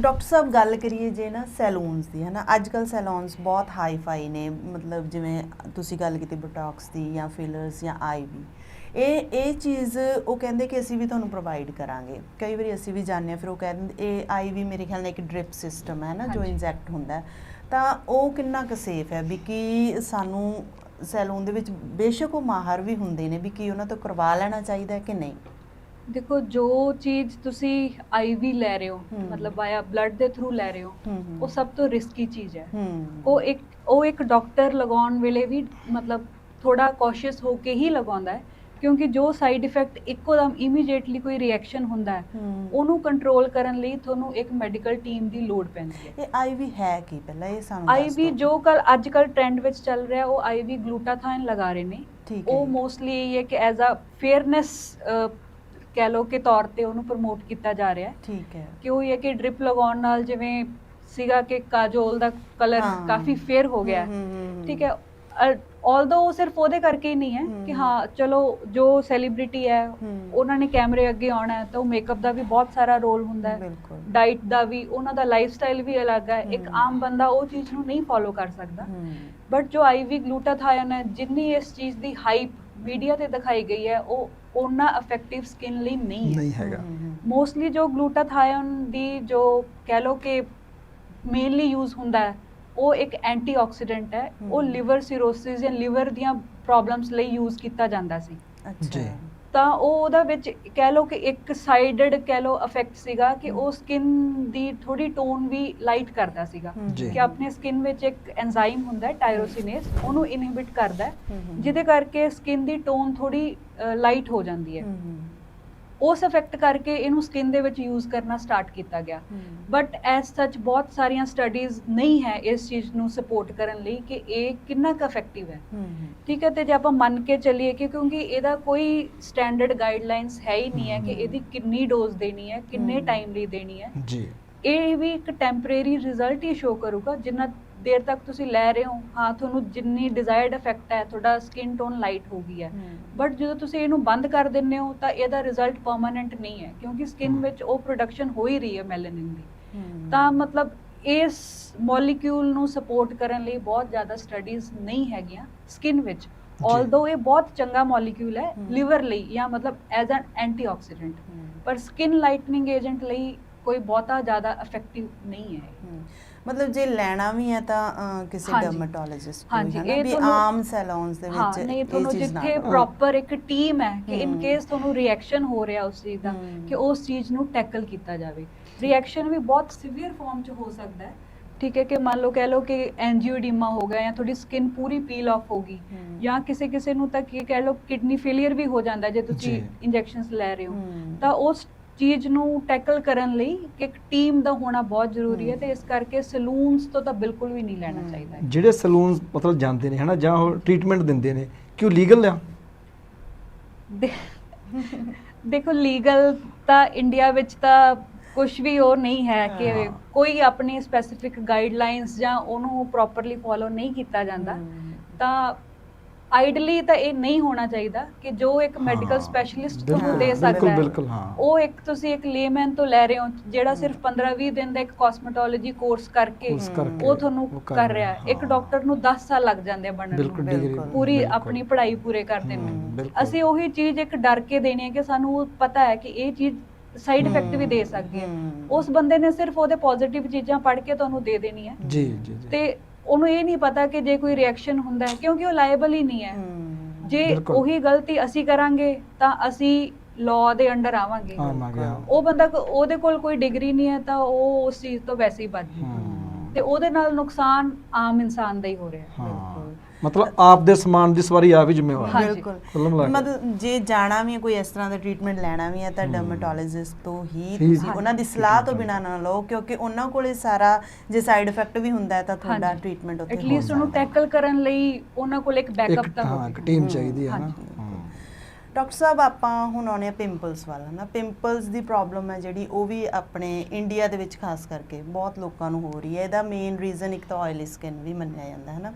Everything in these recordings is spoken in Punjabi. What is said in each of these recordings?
ਡਾਕਟਰ ਸਾਹਿਬ ਗੱਲ ਕਰੀਏ ਜੇ ਨਾ ਸੈਲੂਨਸ ਦੀ ਹੈ ਨਾ ਅੱਜ ਕੱਲ ਸੈਲੂਨਸ ਬਹੁਤ ਹਾਈ ਫਾਈ ਨੇ ਮਤਲਬ ਜਿਵੇਂ ਤੁਸੀਂ ਗੱਲ ਕੀਤੀ ਬੋਟੌਕਸ ਦੀ ਜਾਂ ਫਿਲਰਸ ਜਾਂ ਆਈਵੀ ਇਹ ਇਹ ਚੀਜ਼ ਉਹ ਕਹਿੰਦੇ ਕਿ ਅਸੀਂ ਵੀ ਤੁਹਾਨੂੰ ਪ੍ਰੋਵਾਈਡ ਕਰਾਂਗੇ ਕਈ ਵਾਰੀ ਅਸੀਂ ਵੀ ਜਾਣਦੇ ਹਾਂ ਫਿਰ ਉਹ ਕਹਿੰਦੇ ਇਹ ਆਈਵੀ ਮੇਰੇ ਖਿਆਲ ਨਾਲ ਇੱਕ ਡ੍ਰਿਪ ਸਿਸਟਮ ਹੈ ਨਾ ਜੋ। ਇੰਜੈਕਟ ਹੁੰਦਾ। ਤਾਂ ਉਹ ਕਿੰਨਾ ਕੁ ਸੇਫ ਹੈ ਵੀ ਕੀ ਸਾਨੂੰ ਸੈਲੂਨ ਦੇ ਵਿੱਚ ਬੇਸ਼ੱਕ ਉਹ ਮਾਹਰ ਵੀ ਹੁੰਦੇ ਨੇ ਵੀ ਕੀ ਉਹਨਾਂ ਤੋਂ ਕਰਵਾ ਲੈਣਾ ਚਾਹੀਦਾ ਹੈ ਕਿ ਨਹੀਂ ਦੇਖੋ ਜੋ ਚੀਜ਼ ਤੁਸੀਂ ਆਈਵੀ ਲੈ ਰਹੇ ਹੋ। ਮਤਲਬ ਵਾਇਆ ਬਲੱਡ ਦੇ ਥਰੂ ਲੈ ਰਹੇ ਹੋ ਉਹ ਸਭ ਤੋਂ ਰਿਸਕੀ ਚੀਜ਼ ਹੈ। ਉਹ ਇੱਕ ਉਹ ਇੱਕ ਡਾਕਟਰ ਲਗਾਉਣ ਵੇਲੇ ਵੀ ਮਤਲਬ ਥੋੜਾ ਕੌਸ਼ੀਅਸ ਹੋ ਕੇ ਹੀ ਲਗਾਉਂਦਾ ਹੈ ਕਿਉਂਕਿ ਜੋ ਸਾਈਡ ਇਫੈਕਟ ਇੱਕੋਦਮ ਇਮੀਡੀਏਟਲੀ ਕੋਈ ਰਿਐਕਸ਼ਨ ਹੁੰਦਾ ਹੈ ਉਹਨੂੰ ਕੰਟਰੋਲ ਕਰਨ ਲਈ ਤੁਹਾਨੂੰ ਇੱਕ ਮੈਡੀਕਲ ਟੀਮ ਦੀ ਲੋੜ ਪੈਂਦੀ ਹੈ। ਇਹ ਆਈਵੀ ਹੈ ਕੀ ਪਹਿਲਾਂ ਇਹ ਸਾਨੂੰ ਆਈਵੀ। ਜੋ ਕੱਲ ਅੱਜ ਕੱਲ ਟ੍ਰੈਂਡ ਵਿੱਚ ਚੱਲ ਰਿਹਾ ਉਹ ਆਈਵੀ ਗਲੂਟਾਥਾਈਨ ਲਗਾ ਰਹੇ ਨੇ। ਉਹ ਮੋਸਟਲੀ ਇਹ ਹੈ ਕਿ ਐਜ਼ ਅ ਫੇਅਰਨੈਸ ਕਹਿ ਲੋ ਕਿ ਤੌਰ ਤੇ ਉਹਨੂੰ ਪ੍ਰਮੋਟ ਕੀਤਾ ਜਾ ਰਿਹਾ ਹੈ। ਠੀਕ ਹੈ। ਕਿ ਉਹ ਇਹ ਹੈ ਕਿ ਡ੍ਰਿਪ ਲਗਾਉਣ ਨਾਲ ਜਿਵੇਂ ਸੀਗਾ ਕਿ ਕਾਜੋਲ ਦਾ ਕਲਰ ਹਾਂ। ਕਾਫੀ ਫੇਅਰ ਹੋ ਗਿਆ। ਹੂੰ, ਠੀਕ ਹੈ। ਆਲਦੋ ਉਹ ਸਿਰਫ ਉਹਦੇ ਕਰਕੇ ਹੀ ਨਹੀਂ ਹੈ ਕਿ ਹਮ। ਹਾਂ ਚਲੋ ਜੋ ਸੈਲੀਬ੍ਰਿਟੀ ਹੈ। ਉਹਨਾਂ ਨੇ ਕੈਮਰੇ ਅੱਗੇ ਆਉਣਾ ਹੈ ਤਾਂ ਉਹ ਮੇਕਅਪ ਦਾ ਵੀ ਬਹੁਤ ਸਾਰਾ ਰੋਲ ਹੁੰਦਾ ਹੈ। ਬਿਲਕੁਲ। ਡਾਈਟ ਦਾ ਵੀ ਉਹਨਾਂ ਦਾ ਲਾਈਫ ਸਟਾਈਲ ਵੀ ਅਲੱਗ ਹੈ। ਇੱਕ ਹਮ। ਆਮ ਬੰਦਾ ਉਹ ਚੀਜ਼ ਨੂੰ ਨਹੀਂ ਫੋਲੋ ਕਰ ਸਕਦਾ। ਬਟ ਜੋ ਆਈਵੀ ਗਲੂਟਾਥਾਇਨ ਹੈ ਜਿੰਨੀ ਇਸ ਚੀਜ਼ ਦੀ ਹਾਈਪ ਮੀਡੀਆ ਤੇ ਦਿਖਾਈ ਗਈ ਹੈ ਉਹ ਉਹਨਾਂ ਇਫੈਕਟਿਵ ਸਕਿਨ ਲਈ ਨਹੀਂ ਹੈ। ਨਹੀਂ ਹੈਗਾ। ਮੋਸਟਲੀ ਜੋ ਗਲੂਟਾਥਾਇਨ ਦੀ ਜੋ ਕਹਿ ਲੋ ਕਿ ਮੇਨਲੀ ਯੂਜ਼ ਹੁੰਦਾ ਹੈ ਉਹ ਇੱਕ ਐਂਟੀਆਕਸੀਡੈਂਟ ਹੈ। ਉਹ। ਲਿਵਰ ਸਿਰੋਸਿਸ ਜਾਂ ਲਿਵਰ ਦੀਆਂ ਪ੍ਰੋਬਲਮਸ ਲਈ ਯੂਜ਼ ਕੀਤਾ ਜਾਂਦਾ ਸੀ। ਅੱਛਾ। ਜੀ। ਤਾਂ ਉਹ ਉਹਦਾ ਵਿੱਚ ਕਹਿ ਲੋ ਕਿ ਇੱਕ ਸਾਈਡਡ ਕਹਿ ਲੋ ਇਫੈਕਟ ਸੀਗਾ ਕਿ ਉਹ ਸਕਿਨ ਦੀ ਥੋੜੀ ਟੋਨ ਵੀ ਲਾਈਟ ਕਰਦਾ ਸੀਗਾ ਜੀ। ਕਿ ਆਪਣੇ ਸਕਿਨ ਵਿੱਚ ਇੱਕ ਐਂਜ਼ਾਈਮ ਹੁੰਦਾ ਹੈ ਟਾਇਰੋਸਿਨੇਸ ਉਹਨੂੰ ਇਨਹਿਬਿਟ ਕਰਦਾ ਹੈ ਜਿਹਦੇ ਕਰਕੇ ਸਕਿਨ ਦੀ ਟੋਨ ਥੋੜੀ ਲਾਈਟ ਹੋ ਜਾਂਦੀ ਹੂੰ, ਉਸ ਇਫੈਕਟ ਕਰਕੇ ਇਹਨੂੰ ਸਕਿਨ ਦੇ ਵਿੱਚ ਯੂਜ਼ ਕਰਨਾ ਸਟਾਰਟ ਕੀਤਾ ਗਿਆ। ਬਟ ਐਸ ਸੱਚ ਬਹੁਤ ਸਾਰੀਆਂ ਸਟੱਡੀਜ਼ ਨਹੀਂ ਹੈ ਇਸ ਚੀਜ਼ ਨੂੰ ਸਪੋਰਟ ਕਰਨ ਲਈ ਕਿ ਇਹ ਕਿੰਨਾ ਕੁ ਇਫੈਕਟਿਵ ਹੈ। ਠੀਕ ਹੈ ਤੇ ਜੇ ਆਪਾਂ ਮੰਨ ਕੇ ਚੱਲੀਏ ਕਿ ਕਿਉਂਕਿ ਇਹਦਾ ਕੋਈ ਸਟੈਂਡਰਡ ਗਾਈਡਲਾਈਨਸ ਹੈ ਹੀ ਨਹੀਂ ਹੈ ਕਿ ਇਹਦੀ ਕਿੰਨੀ ਡੋਜ਼ ਦੇਣੀ ਹੈ ਕਿੰਨੇ। ਟਾਈਮ ਲਈ ਦੇਣੀ ਹੈ। ਜੀ। ਇਹ ਵੀ ਇੱਕ ਟੈਂਪਰੇਰੀ ਰਿਜ਼ਲਟ ਹੀ ਸ਼ੋ ਕਰੂਗਾ ਜਿੰਨਾ ਦੇਰ ਤੱਕ ਤੁਸੀਂ ਲੈ ਰਹੇ ਹੋ ਹਾਂ ਤੁਹਾਨੂੰ ਜਿੰਨੀ ਡਿਜ਼ਾਇਰਡ ਇਫੈਕਟ ਹੈ ਤੁਹਾਡਾ ਸਕਿਨ ਟੋਨ ਲਾਈਟ ਹੋ ਗਈ ਹੈ ਬਟ ਜਦੋਂ ਤੁਸੀਂ ਇਹਨੂੰ ਬੰਦ ਕਰ ਦਿੰਦੇ ਹੋ ਤਾਂ ਇਹਦਾ ਰਿਜ਼ਲਟ ਪਰਮਨੈਂਟ ਨਹੀਂ ਹੈ ਕਿਉਂਕਿ ਸਕਿਨ। ਵਿੱਚ ਉਹ ਪ੍ਰੋਡਕਸ਼ਨ ਹੋ ਹੀ ਰਹੀ ਹੈ ਮੈਲੈਨਿਨ ਦੀ ਤਾਂ ਮਤਲਬ ਇਸ ਮੋਲੀਕਿਊਲ ਨੂੰ ਸਪੋਰਟ ਕਰਨ ਲਈ ਬਹੁਤ ਜ਼ਿਆਦਾ ਸਟੱਡੀਜ਼ ਨਹੀਂ ਹੈਗੀਆਂ ਸਕਿਨ ਵਿੱਚ। ਆਲਦੋ ਇਹ ਬਹੁਤ ਚੰਗਾ ਮੋਲੀਕਿਊਲ ਹੈ। ਲਿਵਰ ਲਈ ਜਾਂ ਮਤਲਬ ਐਜ਼ ਐਨ ਐਂਟੀਆਕਸੀਡੈਂਟ ਪਰ ਸਕਿਨ ਲਾਈਟਨਿੰਗ ਏਜੰਟ ਲਈ ਕੋਈ ਬਹੁਤਾ ਜ਼ਿਆਦਾ ਇਫੈਕਟਿਵ ਨਹੀਂ ਹੂੰ। ਮਤਲਬ ਜੇ ਲੈਣਾ ਵੀ ਹੈ ਤਾਂ ਕਿਸੇ ਹਾਂਜੀ। ਡਰਮੇਟੋਲੋਜਿਸਟ ਹਾਂਜੀ, ਕੋਲ ਹੈ ਇਹ ਵੀ ਤੁਹਾਨੂੰ- ਆਮ ਸੈਲੂਨਸ ਦੇ ਹਾਂ ਵਿੱਚ ਨਹੀਂ ਤੁਹਾਨੂੰ ਨਾ ਜਿੱਥੇ। ਪ੍ਰੋਪਰ ਇੱਕ ਟੀਮ ਹੈ ਕਿ ਇਨ ਹਮ। ਕੇਸ ਤੁਹਾਨੂੰ ਰਿਐਕਸ਼ਨ ਹੋ ਰਿਹਾ ਉਸ ਚੀਜ਼ ਦਾ ਹਮ। ਕਿ ਉਸ ਚੀਜ਼ ਨੂੰ ਟੈਕਲ ਕੀਤਾ ਜਾਵੇ ਰਿਐਕਸ਼ਨ ਵੀ ਬਹੁਤ ਸਿਵੀਅਰ ਫਾਰਮ 'ਚ ਹੋ ਸਕਦਾ ਹੈ ਠੀਕ ਹੈ ਕਿ ਮੰਨ ਲਓ ਕਹਿ ਲਓ ਕਿ ਐਂਜੀਓਡੀਮਾ ਹੋ ਗਿਆ ਜਾਂ ਤੁਹਾਡੀ ਸਕਿਨ ਪੂਰੀ ਪੀਲ ਆਫ ਹੋ ਗਈ। ਜਾਂ ਕਿਸੇ ਕਿਸੇ ਨੂੰ ਤਾਂ ਕੀ ਕਹਿ ਲਓ ਕਿਡਨੀ ਫੇਲਿਅਰ ਵੀ ਹੋ ਜਾਂਦਾ ਜੇ ਤੁਸੀਂ ਜੀ। ਇੰਜੈਕਸ਼ਨਸ ਲੈ ਰਹੇ ਹੋ। ਤਾਂ ਉਸ ਚੀਜ਼ ਨੂੰ ਟੈਕਲ ਕਰਨ ਲਈ ਇੱਕ ਟੀਮ ਦਾ ਹੋਣਾ ਬਹੁਤ ਜ਼ਰੂਰੀ ਹੈ। ਤੇ ਇਸ ਕਰਕੇ ਸਲੂਨਸ ਤੋਂ ਤਾਂ ਬਿਲਕੁਲ ਵੀ ਨਹੀਂ ਲੈਣਾ। ਚਾਹੀਦਾ ਹੈ। ਜਿਹੜੇ ਸਲੂਨ ਮਤਲਬ ਜਾਂਦੇ ਨੇ ਹਨਾ ਜਾਂ ਉਹ ਟ੍ਰੀਟਮੈਂਟ ਦਿੰਦੇ ਨੇ ਕਿ ਉਹ ਲੀਗਲ ਆ ਦੇ- ਦੇਖੋ ਲੀਗਲ ਤਾਂ ਇੰਡੀਆ ਵਿੱਚ ਤਾਂ ਕੁਝ ਵੀ ਉਹ ਨਹੀਂ ਹੈ ਕਿ ਹਾਂ। ਕੋਈ ਆਪਣੀ ਸਪੈਸੀਫਿਕ ਗਾਈਡਲਾਈਨਸ ਜਾਂ ਉਹਨੂੰ ਪ੍ਰੋਪਰਲੀ ਫੋਲੋ ਨਹੀਂ ਕੀਤਾ ਜਾਂਦਾ। ਤਾਂ ਆਈਡਲੀ ਤਾਂ ਇਹ ਨਹੀਂ ਹੋਣਾ ਚਾਹੀਦਾ ਕਿ ਜੋ ਇੱਕ ਮੈਡੀਕਲ ਸਪੈਸ਼ਲਿਸਟ ਤੁਹਾਨੂੰ ਦੇ ਸਕਦਾ ਹੈ ਬਿਲਕੁਲ, ਹਾਂ। ਉਹ ਇੱਕ ਤੁਸੀਂ ਇੱਕ ਲੇਮੈਨ ਤੋਂ ਲੈ ਰਹੇ ਹੋ ਜਿਹੜਾ। ਸਿਰਫ 15-20 ਦਿਨ ਦਾ ਇੱਕ ਕਾਸਮੈਟੋਲੋਜੀ ਕੋਰਸ ਕਰਕੇ ਉਹ ਤੁਹਾਨੂੰ ਕਰ ਰਿਹਾ ਹੈ ਇੱਕ। ਡਾਕਟਰ ਨੂੰ 10 ਸਾਲ ਲੱਗ ਜਾਂਦੇ ਆ ਬਣਨ ਨੂੰ। ਪੂਰੀ। ਆਪਣੀ ਪੜ੍ਹਾਈ ਪੂਰੇ ਕਰਦੇ ਨੇ। ਅਸੀਂ ਉਹੀ ਚੀਜ਼ ਇੱਕ ਡਰ ਕੇ ਦੇਣੀ ਹੈ ਕਿ ਸਾਨੂੰ ਉਹ ਪਤਾ ਹੈ ਕਿ ਇਹ ਚੀਜ਼ ਸਾਈਡ ਇਫੈਕਟ ਵੀ ਦੇ ਸਕਦੀ ਹੈ ਹਮ। ਉਸ ਬੰਦੇ ਨੇ ਸਿਰਫ ਉਹਦੇ ਪੋਜ਼ਿਟਿਵ ਚੀਜ਼ਾਂ ਪੜ੍ਹ ਕੇ ਤੁਹਾਨੂੰ ਦੇ ਦੇਣੀ ਹੈ ਜੀ ਜੀ ਤੇ ਉਹਨੂੰ ਇਹ ਨਹੀਂ ਪਤਾ ਕਿ ਜੇ ਕੋਈ ਰਿਐਕਸ਼ਨ ਹੁੰਦਾ ਹੈ ਕਿਉਂਕਿ ਉਹ ਲਾਇਬਲ ਹੀ ਨਹੀਂ ਹੈ। ਜੇ ਬਿਲਕੁਲ। ਉਹੀ ਗਲਤੀ ਅਸੀਂ ਕਰਾਂਗੇ ਤਾਂ ਅਸੀਂ ਲਾਅ ਦੇ ਅੰਡਰ ਆਵਾਂਗੇ ਆਵਾਂਗੇ ਹਾਂ। ਉਹ ਬੰਦਾ ਕੋ- ਉਹਦੇ ਕੋਲ ਕੋਈ ਡਿਗਰੀ ਨਹੀਂ ਹੈ ਤਾਂ ਉਹ ਉਸ ਚੀਜ਼ ਤੋਂ ਵੈਸੇ ਹੀ ਬਚ ਜੂ ਹਾਂ। ਤੇ ਉਹਦੇ ਨਾਲ ਨੁਕਸਾਨ ਆਮ ਇਨਸਾਨ ਦਾ ਹੀ ਹੋ ਰਿਹਾ ਹੈ। ਮਤਲਬ ਆਪ ਦੇ ਸਮਾਨ ਦੀ ਸਵਾਰੀ ਆਪ ਹੀ ਜ਼ਿੰਮੇਵਾਰ ਹਾਂਜੀ। ਬਿਲਕੁਲ ਕੁੱਲ ਮਿਲਾ ਕੇ। ਮਤਲਬ ਜੇ ਜਾਣਾ ਵੀ ਹੈ ਕੋਈ ਇਸ ਤਰ੍ਹਾਂ ਦਾ ਟ੍ਰੀਟਮੈਂਟ ਲੈਣਾ ਵੀ ਹੈ ਤਾਂ। ਡਰਮੇਟੋਲੋਜਿਸਟ ਤੋਂ ਹੀ ਤੁਸੀਂ ਉਹਨਾਂ ਦੀ ਸਲਾਹ ਤੋਂ ਬਿਨਾ ਨਾ ਲਓ ਕਿਉਂਕਿ ਉਹਨਾਂ ਕੋਲੇ ਸਾਰਾ ਜੇ ਸਾਈਡ ਇਫੈਕਟ ਵੀ ਹੁੰਦਾ ਹੈ ਤਾਂ ਤੁਹਾਡਾ ਹਾਂਜੀ। ਟ੍ਰੀਟਮੈਂਟ ਉੱਥੇ ਹੋ ਐਟਲੀਸਟ ਉਹਨੂੰ। ਟੈਕਲ ਕਰਨ ਲਈ ਉਹਨਾਂ ਕੋਲ ਇੱਕ ਬੈਕਅਪ ਇੱਕ ਤਾਂ ਹਾਂ ਹੋਵੇ ਇੱਕ ਟੀਮ ਚਾਹੀਦੀ ਹੈ ਨਾ। ਡਾਕਟਰ ਸਾਹਿਬ ਆਪਾਂ ਹੁਣ ਆਉਣੇ ਆ ਪਿੰਪਲਸ ਵੱਲ ਨਾ ਪਿੰਪਲਸ ਦੀ ਪ੍ਰੋਬਲਮ ਹੈ ਜਿਹੜੀ ਉਹ ਵੀ ਆਪਣੇ ਇੰਡੀਆ ਦੇ ਵਿੱਚ ਖਾਸ ਕਰਕੇ ਬਹੁਤ ਲੋਕਾਂ ਨੂੰ ਹੋ ਰਹੀ ਹੈ ਇਹਦਾ ਮੇਨ ਰੀਜ਼ਨ ਇੱਕ ਤਾਂ ਆਇਲੀ ਸਕਿਨ ਵੀ ਮੰਨਿਆ ਜਾਂਦਾ ਹੈ ਨਾ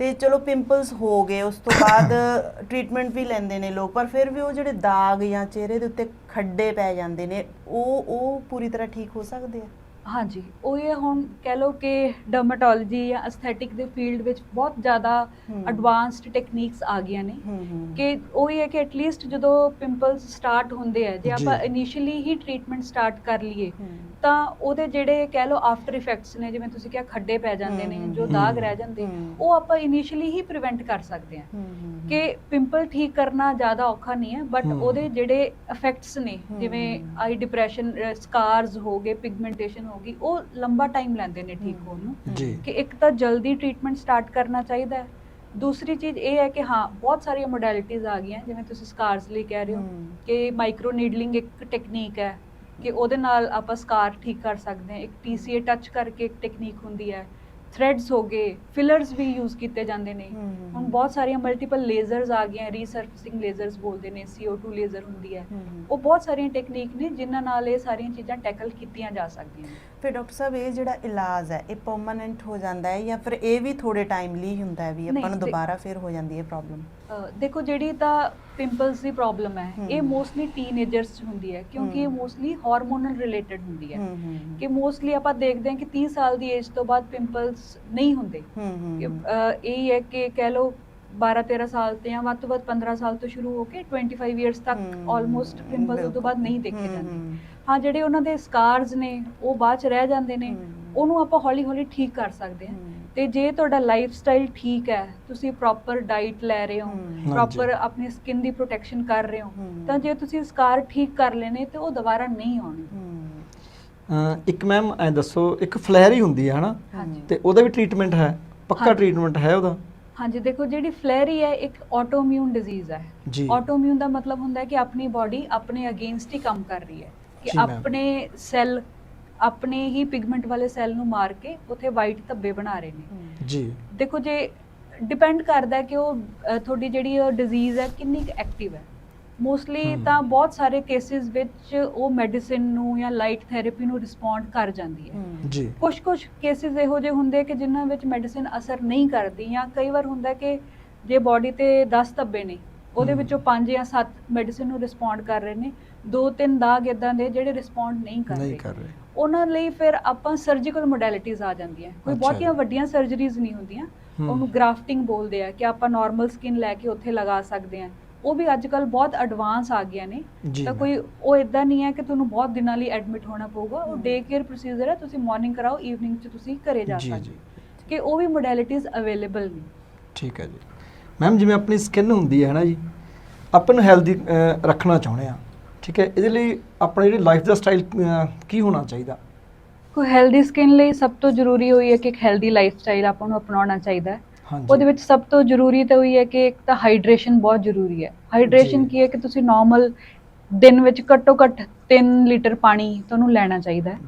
ਤੇ ਚਲੋ ਪਿੰਪਲਸ ਹੋ ਗਏ ਉਸ ਤੋਂ ਬਾਅਦ ਟ੍ਰੀਟਮੈਂਟ ਵੀ ਲੈਂਦੇ ਨੇ ਲੋਕ ਪਰ ਫਿਰ ਵੀ ਉਹ ਜਿਹੜੇ ਦਾਗ ਜਾਂ ਚਿਹਰੇ ਦੇ ਉੱਤੇ ਖੱਡੇ ਪੈ ਜਾਂਦੇ ਨੇ ਉਹ ਉਹ ਪੂਰੀ ਤਰ੍ਹਾਂ ਠੀਕ ਹੋ ਸਕਦੇ ਆ ਹਾਂਜੀ ਉਹ ਇਹ ਹੁਣ ਕਹਿ ਲਓ ਕਿ ਡਰਮੇਟੋਲੋਜੀ ਜਾਂ ਐਸਥੈਟਿਕ ਦੇ ਫੀਲਡ ਵਿੱਚ ਬਹੁਤ ਜ਼ਿਆਦਾ। ਐਡਵਾਂਸਡ ਟੈਕਨੀਕਸ ਆ ਗਈਆਂ ਨੇ ਕਿ ਉਹ ਇਹ ਹੈ ਕਿ ਐਟਲੀਸਟ ਜਦੋਂ ਪਿੰਪਲਸ ਸਟਾਰਟ ਹੁੰਦੇ ਆ ਜੇ ਆਪਾਂ। ਇਨੀਸ਼ੀਅਲੀ ਹੀ ਟ੍ਰੀਟਮੈਂਟ ਸਟਾਰਟ ਕਰ ਲਈਏ। ਤਾਂ ਉਹਦੇ ਜਿਹੜੇ ਕਹਿ ਲਓ ਆਫਟਰ ਇਫੈਕਟਸ ਨੇ ਜਿਵੇਂ ਤੁਸੀਂ ਕਿਹਾ ਖੱਡੇ ਪੈ ਜਾਂਦੇ ਨੇ ਜੋ ਦਾਗ। ਰਹਿ ਜਾਂਦੇ। ਉਹ ਆਪਾਂ ਇਨੀਸ਼ੀਅਲੀ ਹੀ ਪ੍ਰੀਵੈਂਟ ਕਰ ਸਕਦੇ ਹਾਂ। ਕਿ ਪਿੰਪਲ ਠੀਕ ਕਰਨਾ ਜ਼ਿਆਦਾ ਔਖਾ ਨਹੀਂ ਹੈ ਬਟ। ਉਹਦੇ ਜਿਹੜੇ ਇਫੈਕਟਸ ਨੇ। ਜਿਵੇਂ ਆਈ ਡਿਪਰੈਸ਼ਨ ਸਕਾਰਸ ਹੋ ਗਏ ਪਿਗਮੈਂਟੇਸ਼ਨ ਹੋ ਗਈ ਉਹ ਲੰਬਾ ਟਾਈਮ ਲੈਂਦੇ ਨੇ ਠੀਕ। ਹੋਣ ਨੂੰ ਕਿ ਇੱਕ ਤਾਂ ਜਲਦੀ ਟ੍ਰੀਟਮੈਂਟ ਸਟਾਰਟ ਕਰਨਾ ਚਾਹੀਦਾ ਹੈ ਦੂਸਰੀ ਚੀਜ਼ ਇਹ ਹੈ ਕਿ ਹਾਂ ਬਹੁਤ ਸਾਰੀਆਂ ਮੋਡੈਲਿਟੀਜ਼ ਆ ਗਈਆਂ ਜਿਵੇਂ ਤੁਸੀਂ ਸਕਾਰਸ ਲਈ ਕਹਿ ਰਹੇ ਹੋ ਹੂੰ। ਕਿ ਮਾਈਕਰੋ ਨੀਡਲਿੰਗ ਇੱਕ ਟੈਕਨੀਕ ਹੈ ਕਿ ਉਹਦੇ ਨਾਲ ਆਪਾਂ ਸਕਾਰ ਠੀਕ ਕਰ ਸਕਦੇ ਹਾਂ। ਇੱਕ TCA ਟੱਚ ਕਰਕੇ ਇੱਕ ਟੈਕਨੀਕ ਹੁੰਦੀ ਹੈ। ਥ੍ਰੈਡਸ ਹੋ ਗਏ ਫਿਲਰਸ ਵੀ ਯੂਜ਼ ਕੀਤੇ ਜਾਂਦੇ ਨੇ। ਹੁਣ ਬਹੁਤ ਸਾਰੀਆਂ ਮਲਟੀਪਲ ਲੇਜ਼ਰਸ ਆ ਗਈਆਂ ਰੀਸਰਫਸਿੰਗ ਲੇਜ਼ਰਸ ਬੋਲਦੇ ਨੇ CO2 ਲੇਜ਼ਰ ਹੁੰਦੀ ਹੈ। ਉਹ ਬਹੁਤ ਸਾਰੀਆਂ ਟੈਕਨੀਕ ਨੇ ਜਿਨ੍ਹਾਂ ਨਾਲ ਇਹ ਸਾਰੀਆਂ ਚੀਜ਼ਾਂ ਟੈਕਲ ਕੀਤੀਆਂ ਜਾ ਸਕਦੀਆਂ ਨੇ। ਫਿਰ ਡਾਕਟਰ ਸਾਹਿਬ ਇਹ ਜਿਹੜਾ ਇਲਾਜ ਹੈ ਇਹ ਪਰਮਨੈਂਟ ਹੋ ਜਾਂਦਾ ਹੈ ਜਾਂ ਫਿਰ ਇਹ ਵੀ ਥੋੜੇ ਟਾਈਮ ਲਈ ਹੁੰਦਾ ਹੈ ਵੀ ਆਪਾਂ ਨੂੰ ਦੁਬਾਰਾ ਫਿਰ ਹੋ ਜਾਂਦੀ ਹੈ ਪ੍ਰੋਬਲਮ ਦੇਖੋ ਜਿਹੜੀ ਤਾਂ ਪਿੰਪਲਸ ਦੀ ਪ੍ਰੋਬਲਮ ਹੈ। ਇਹ ਮੋਸਟਲੀ ਟੀਨੇਜਰਸ 'ਚ ਹੁੰਦੀ ਹੈ ਕਿਉਂਕਿ ਇਹ। ਮੋਸਟਲੀ ਹਾਰਮੋਨਲ ਰਿਲੇਟਡ ਹੁੰਦੀ ਹੈ ਕਿ ਮੋਸਟਲੀ ਆਪਾਂ ਦੇਖਦੇ ਹਾਂ ਕਿ 30 ਸਾਲ ਦੀ ਏਜ ਤੋਂ ਬਾਅਦ ਪਿੰਪਲਸ ਨਹੀਂ ਹੁੰਦੇ ਇਹ ਹੈ ਕਿ ਕਹਿ ਲਓ 12 13 ਸਾਲ ਤੇ ਜਾਂ ਵੱਧ ਤੋਂ ਵੱਧ 15 ਸਾਲ ਤੋਂ ਸ਼ੁਰੂ ਹੋ ਕੇ 25 ਇਅਰਸ ਤੱਕ ਆਲਮੋਸਟ ਪਿੰਪਲਸ ਉਸ ਤੋਂ ਬਾਅਦ ਨਹੀਂ ਦੇਖੇ ਜਾਂਦੇ ਹੂੰ, ਜਿਹੜੇ ਉਹਨਾਂ ਦੇ ਸਕਾਰਸ ਨੇ ਉਹ ਬਾਅਦ ਚ ਰਹਿ ਜਾਂਦੇ ਨੇ। ਉਹਨੂੰ ਆਪਾਂ ਹੌਲੀ ਹੌਲੀ ਠੀਕ ਕਰ ਸਕਦੇ ਹੂੰ। ਤੇ ਜੇ ਤੁਹਾਡਾ ਲਾਈਫ ਸਟਾਈਲ ਠੀਕ ਹੈ ਤੁਸੀਂ ਪ੍ਰੋਪਰ ਡਾਈਟ ਲੈ ਰਹੇ ਹੋ। ਪ੍ਰੋਪਰ। ਆਪਣੀ ਸਕਿਨ ਦੀ ਪ੍ਰੋਟੈਕਸ਼ਨ ਕਰ ਰਹੇ ਹੋ ਹਮ। ਤਾਂ ਜੇ ਤੁਸੀਂ ਸਕਾਰ ਠੀਕ ਕਰ ਲੈਣੇ ਤੇ ਉਹ ਦੁਬਾਰਾ ਨਹੀਂ ਆਉਣੇ ਅਹ ਇੱਕ ਮੈਮ ਐ ਦੱਸੋ ਇੱਕ ਫਲੈਰ ਹੀ ਹੁੰਦੀ ਹੈ ਹਨਾ ਹਾਂਜੀ ਤੇ ਉਹਦਾ ਵੀ ਟ੍ਰੀਟਮੈਂਟ ਹੈ ਪੱਕਾ ਹਾਂਜੀ। ਟ੍ਰੀਟਮੈਂਟ ਹੈ ਉਹਦਾ ਹਾਂਜੀ ਦੇਖੋ ਜਿਹੜੀ ਫਲੇਰੀ ਹੈ ਇੱਕ ਆਟੋਇਮਿਊਨ ਡਿਜ਼ੀਜ਼ ਹੈ ਜੀ ਆਟੋਇਮਿਊਨ ਦਾ ਮਤਲਬ ਹੁੰਦਾ ਹੈ ਕਿ ਆਪਣੀ ਬਾਡੀ ਆਪਣੇ ਅਗੇਂਸਟ ਹੀ ਕੰਮ ਕਰ ਰਹੀ ਹੈ ਕਿ ਜੀ ma'am। ਆਪਣੇ ਸੈੱਲ ਆਪਣੇ ਹੀ ਪਿਗਮੈਂਟ ਵਾਲੇ ਸੈੱਲ ਨੂੰ ਮਾਰ ਕੇ ਉੱਥੇ ਵਾਈਟ ਧੱਬੇ ਬਣਾ ਰਹੇ ਨੇ। ਜੀ ਦੇਖੋ ਜੇ ਡਿਪੈਂਡ ਕਰਦਾ ਹੈ ਕਿ ਉਹ ਤੁਹਾਡੀ ਜਿਹੜੀ ਉਹ ਡਿਜ਼ੀਜ਼ ਹੈ ਕਿੰਨੀ ਐਕਟਿਵ ਹੈ ਮੋਸਟਲੀ। ਤਾਂ ਬਹੁਤ ਸਾਰੇ ਕੇਸਿਸ ਵਿੱਚ ਉਹ ਮੈਡੀਸਿਨ ਨੂੰ ਜਾਂ ਲਾਈਟ ਥੈਰੇਪੀ ਨੂੰ ਰਿਸਪੌਂਡ ਕਰ ਜਾਂਦੀ ਹੈ। ਜੀ ਕੁਝ ਕੁਝ ਕੇਸਿਸ ਇਹੋ ਜਿਹੇ ਹੁੰਦੇ ਕਿ ਜਿਨ੍ਹਾਂ ਵਿੱਚ ਮੈਡੀਸਿਨ ਅਸਰ ਨਹੀਂ ਕਰਦੀ ਜਾਂ ਕਈ ਵਾਰ ਹੁੰਦਾ ਕਿ ਜੇ ਬਾਡੀ ਤੇ 10 ਧੱਬੇ ਨੇ ਉਹਦੇ। ਵਿੱਚੋਂ 5 ਜਾਂ 7 ਮੈਡੀਸਿਨ ਨੂੰ ਰਿਸਪੌਂਡ ਕਰ ਰਹੇ ਨੇ ਦੋ ਤਿੰਨ ਦਾਗ ਇਦਾਂ ਦੇ ਜਿਹੜੇ ਰਿਸਪੌਂਡ ਨਹੀਂ ਕਰ ਨਹੀਂ ਰਹੇ। ਕਰ ਰਹੇ। ਉਹਨਾਂ ਲਈ ਫਿਰ ਆਪਾਂ ਸਰਜੀਕਲ ਮੋਡੈਲਿਟੀਜ਼ ਆ ਜਾਂਦੀਆਂ। ਕੋਈ ਅੱਛਾ ਬਹੁਤੀਆਂ ਜੀ। ਵੱਡੀਆਂ ਸਰਜਰੀਜ਼ ਨਹੀਂ ਹੁੰਦੀਆਂ। ਹਮ। ਉਹਨੂੰ ਗ੍ਰਾਫਟਿੰਗ ਬੋਲਦੇ ਆ ਕਿ ਆਪਾਂ ਨਾਰਮਲ ਸਕਿਨ ਲੈ ਕੇ ਉੱਥੇ ਲਗਾ ਸਕਦੇ ਆ। ਉਹ ਵੀ ਅੱਜ ਕੱਲ ਬਹੁਤ ਐਡਵਾਂਸ ਆ ਗਈਆਂ ਨੇ। ਜੀ ਤਾਂ। ਕੋਈ ਉਹ ਇਦਾਂ ਨਹੀਂ ਹੈ ਕਿ ਤੁਹਾਨੂੰ ਬਹੁਤ ਦਿਨਾਂ ਲਈ ਐਡਮਿਟ ਹੋਣਾ ਪਊਗਾ। ਉਹ। ਡੇ ਕੇਅਰ ਪ੍ਰੋਸੀਜਰ ਹੈ ਤੁਸੀਂ ਮਾਰਨਿੰਗ ਕਰਾਓ ਈਵਨਿੰਗ 'ਚ ਤੁਸੀਂ ਘਰੇ ਜਾ ਜੀ ਸਕਦੇ ਜੀ। ਕਿ ਉਹ ਵੀ ਮੋਡੈਲਿਟੀਜ਼ ਅਵੇਲੇਬਲ ਨੇ। ਠੀਕ ਹੈ ਜੀ। ਮੈਮ ਜਿਵੇਂ ਆਪਣੀ ਸਕਿਨ ਹੁੰਦੀ ਹੈ ਨਾ ਜੀ ਆਪਾਂ ਨੂੰ ਹੈਲਦੀ ਰੱਖਣਾ ਚਾਹੁੰਦੇ ਆ ਠੀਕ ਹੈ? ਇਹਦੇ ਲਈ ਆਪਣਾ ਜਿਹੜੀ ਲਾਈਫ ਦਾ ਸਟਾਈਲ ਕੀ ਹੋਣਾ ਚਾਹੀਦਾ? ਕੋਈ ਹੈਲਦੀ ਸਕਿਨ ਲਈ ਸਭ ਤੋਂ ਜ਼ਰੂਰੀ ਹੋਈ ਹੈ ਕਿ ਇੱਕ ਹੈਲਦੀ ਲਾਈਫ ਸਟਾਈਲ ਆਪਾਂ ਨੂੰ ਅਪਣਾਉਣਾ ਚਾਹੀਦਾ ਹੈ। ਉਹਦੇ ਵਿੱਚ ਸਭ ਤੋਂ ਜ਼ਰੂਰੀ ਤਾਂ ਹੋਈ ਹੈ ਕਿ ਇੱਕ ਤਾਂ ਹਾਈਡਰੇਸ਼ਨ ਬਹੁਤ ਜ਼ਰੂਰੀ ਹੈ। ਹਾਈਡਰੇਸ਼ਨ। ਕੀ ਹੈ ਕਿ ਤੁਸੀਂ ਨਾਰਮਲ ਦਿਨ ਵਿੱਚ ਘੱਟੋ ਘੱਟ 3 ਲੀਟਰ ਪਾਣੀ ਤੁਹਾਨੂੰ ਲੈਣਾ ਚਾਹੀਦਾ ਹੈ।